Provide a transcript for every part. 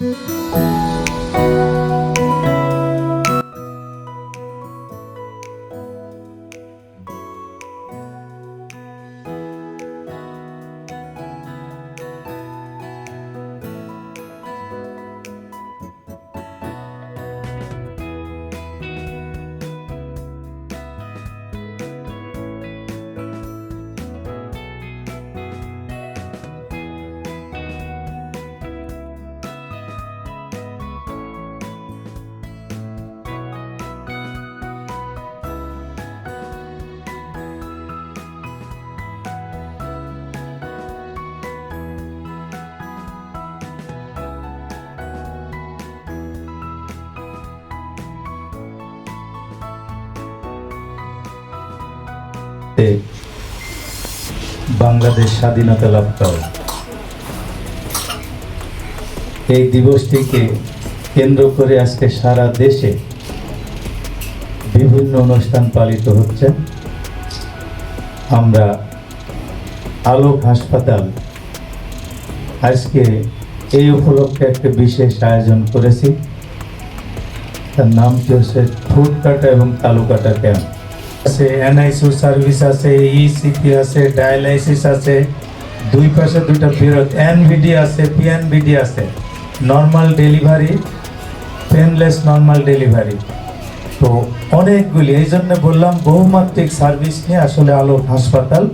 嗯。তে বাংলাদেশ স্বাধীনতা লাভ করে। এই দিবসটিকে কেন্দ্র করে আজকে সারা দেশে বিভিন্ন অনুষ্ঠান পালিত হচ্ছে। আমরা আলোক হাসপাতাল আজকে এই উপলক্ষে একটা বিশেষ আয়োজন করেছি। তার নামটি হচ্ছে? ফুড কাটা এবং তালু কাটা ক্যাম্প আছে এনআইসিউ সার্ভিস আছে ইসিপি আছে ডায়ালাইসিস আছে, দুই পাশে দুইটা বিরোধ। এনভিডি আছে পিএনভিডি আছে। Normal delivery painless normal delivery তো অনেকগুলি, এই জন্য বললাম, বহুমাত্রিক সার্ভিস নিয়ে আসলে আলো হাসপাতাল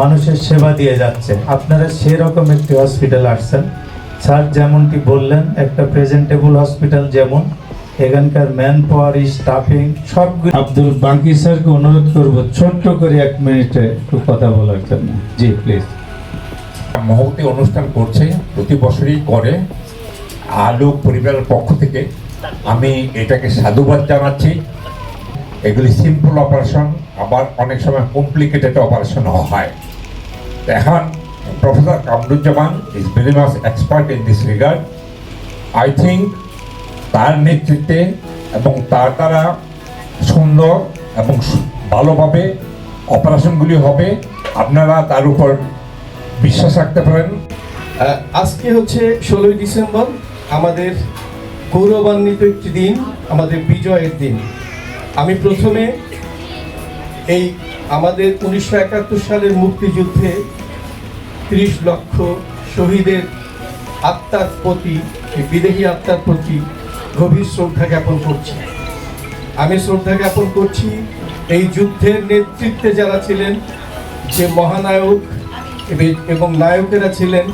মানুষের সেবা দিয়ে যাচ্ছে। আপনারা সেরকম একটি হসপিটাল আসছেন। স্যার যেমনটি বললেন, একটা প্রেজেন্টেবল হসপিটাল যেমন এখানকার ম্যান পাওয়ার স্টাফিং সবগুলো আব্দুল বাঙ্কি স্যারকে অনুরোধ করব ছোট্ট করে এক মিনিটে একটু কথা বলার জন্য। জি প্লিজ মহতি অনুষ্ঠান করছে প্রতি বছরই করে। আলো পরিবারের পক্ষ থেকে আমি এটাকে সাধুবাদ জানাচ্ছি। এগুলি সিম্পল অপারেশন আবার অনেক সময় কমপ্লিকেটেড অপারেশন হয়। এখন professor Kamruzzaman is very much expert in this regard I think তার নেতৃত্বে এবং তার দ্বারা সুন্দর এবং ভালোভাবে অপারেশনগুলি হবে, আপনারা তার উপর বিশ্বাস রাখতে পারেন। আজকে হচ্ছে ষোলোই ডিসেম্বর, আমাদের গৌরবান্বিত একটি দিন, আমাদের বিজয়ের দিন। আমি প্রথমে এই আমাদের উনিশশো একাত্তর সালের মুক্তিযুদ্ধে ত্রিশ লক্ষ শহীদের আত্মার প্রতি বিদেহী আত্মার প্রতি গভীর শ্রদ্ধা জ্ঞাপন করছি। আমি শ্রদ্ধা জ্ঞাপন করছি এই যুদ্ধের নেতৃত্বে যারা ছিলেন, যে মহানায়ক এবে- নায়কেরা ছিলেন,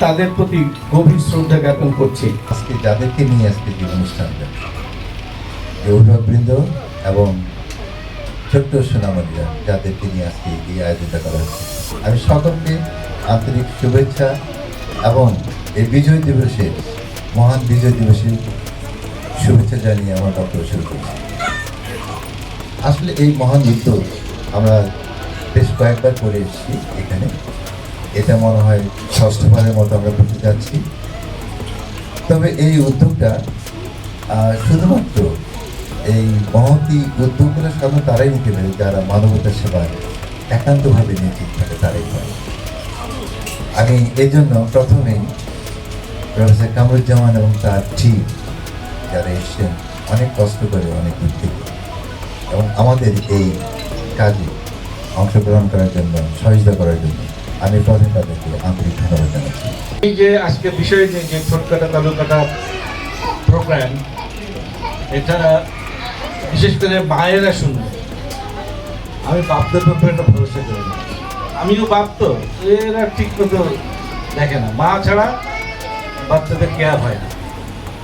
তাদের প্রতি গভীর শ্রদ্ধা জ্ঞাপন করছি। আজকে যাদেরকে নিয়ে আজকে যে অনুষ্ঠানটা অভিভাবকবৃন্দ এবং ছোট্ট সোনামণিরা যাদেরকে নিয়ে আজকে এই আয়োজনটা করা হচ্ছে। আমি সকলকে আন্তরিক শুভেচ্ছা এবং এই বিজয় দিবসে মহান বিজয় দিবসের শুভেচ্ছা জানিয়ে আমার বক্তব্য শুরু করছি। আসলে এই মহান উদ্যোগ আমরা বেশ কয়েকবার করে এসেছি এখানে। এটা মনে হয় ষষ্ঠবারের মতো আমরা করতে যাচ্ছি। তবে এই উদ্যোগটা শুধুমাত্র এই মহতি উদ্যোগগুলো সাধারণত তারাই নিতে পারে যারা মানবতার সেবায় একান্তভাবে নিয়োজিত থাকে, তারাই পারে আমি এই জন্য প্রথমেই প্রফেসর কামরুজ্জামান এবং তার টিম যারা এসছেন, অনেক কষ্ট করে, অনেক দূর থেকে এবং আমাদের এই কাজে অংশগ্রহণ করার জন্য, সহযোগিতা করার জন্য আমি প্রথমে তাদেরকে আন্তরিক ধন্যবাদ জানাচ্ছি। এই যে আজকে বিষয় যে যে ছোটকাটা তালুকাটা প্রোগ্রাম এটা বিশেষ করে মায়েরা শুনবে। আমি বাপদের ব্যাপারে একটা ভরসা করি না। আমিও বাপ তো, এরা ঠিক মতো দেখে না। মা ছাড়া বাচ্চাদের কেয়ার হয় না।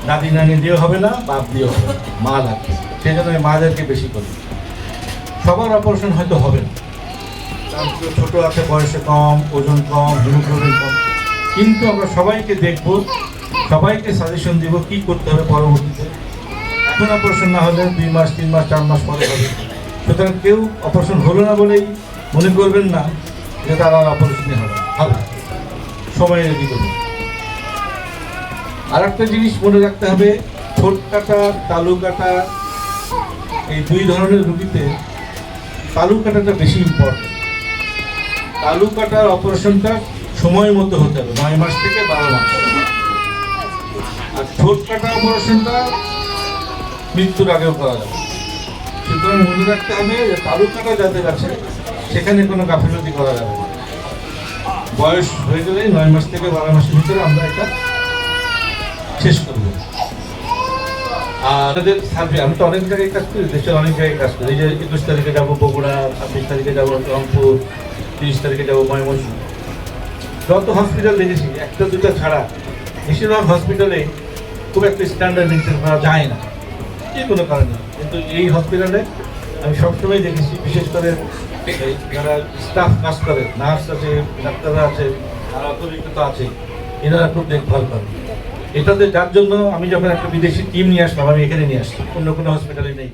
দাদি নানি দিয়েও হবে না, বাপ দিয়েও হবে না, মা লাগবে। সেই জন্য আমি মাদেরকে বেশি করি। সবার অপারেশন হয়তো হবে না। ছোট আছে, বয়সে কম, ওজন কম হিমোগ্লোবিন কম। কিন্তু আমরা সবাইকে দেখব, সবাইকে সাজেশন দিব কি করতে হবে পরবর্তীতে। এখন অপারেশন না হলে দুই মাস, তিন মাস, চার মাস পরে হবে। সুতরাং কেউ অপারেশন হলো না বলেই মনে করবেন না যে তার অপারেশনই হবে। হবে সময় রেডি করবে আর একটা জিনিস মনে রাখতে হবে ছোট কাটা তালু কাটা এই দুই ধরনের রুগীতে তালু কাটাটা বেশি ইম্পর্টেন্ট তালু কাটার অপারেশনটা সময় মতো হতে হবে, নয় মাস থেকে বারো মাস। আর ঠোঁট কাটা অপারেশনটা মৃত্যুর আগেও করা যাবে। সুতরাং মনে রাখতে হবে যে তালুকাটা যাদের আছে, সেখানে কোনো গাফিলতি করা যাবে না। বয়স হয়ে গেলে নয় মাস থেকে বারো মাসের ভিতরে আমরা এটা শেষ করব। আর সার্ভে, আমি তো অনেক জায়গায় কাজ করি, দেশের অনেক জায়গায় কাজ করি। এই যে একুশ তারিখে যাব বগুড়া, ছাব্বিশ তারিখে যাব রংপুর, তিরিশ তারিখে যাব ময়মনসিংহ। যত হসপিটাল দেখেছি, একটা, দুটো ছাড়া বেশিরভাগ হসপিটালে খুব একটা স্ট্যান্ডার্ড মেনটেন করা যায় না। যে কোনো কারণে। কিন্তু এই হসপিটালে আমি সবসময় দেখেছি, বিশেষ করে যারা স্টাফ কাজ করে নার্স আছে, ডাক্তাররা আছে আর অতিরিক্ত আছে, এনারা খুব দেখভাল করে। এটাতে যার জন্য আমি যখন একটা বিদেশি টিম নিয়ে আসলাম, আমি এখানে নিয়ে আসলাম। অন্য কোনো হসপিটালে নেই।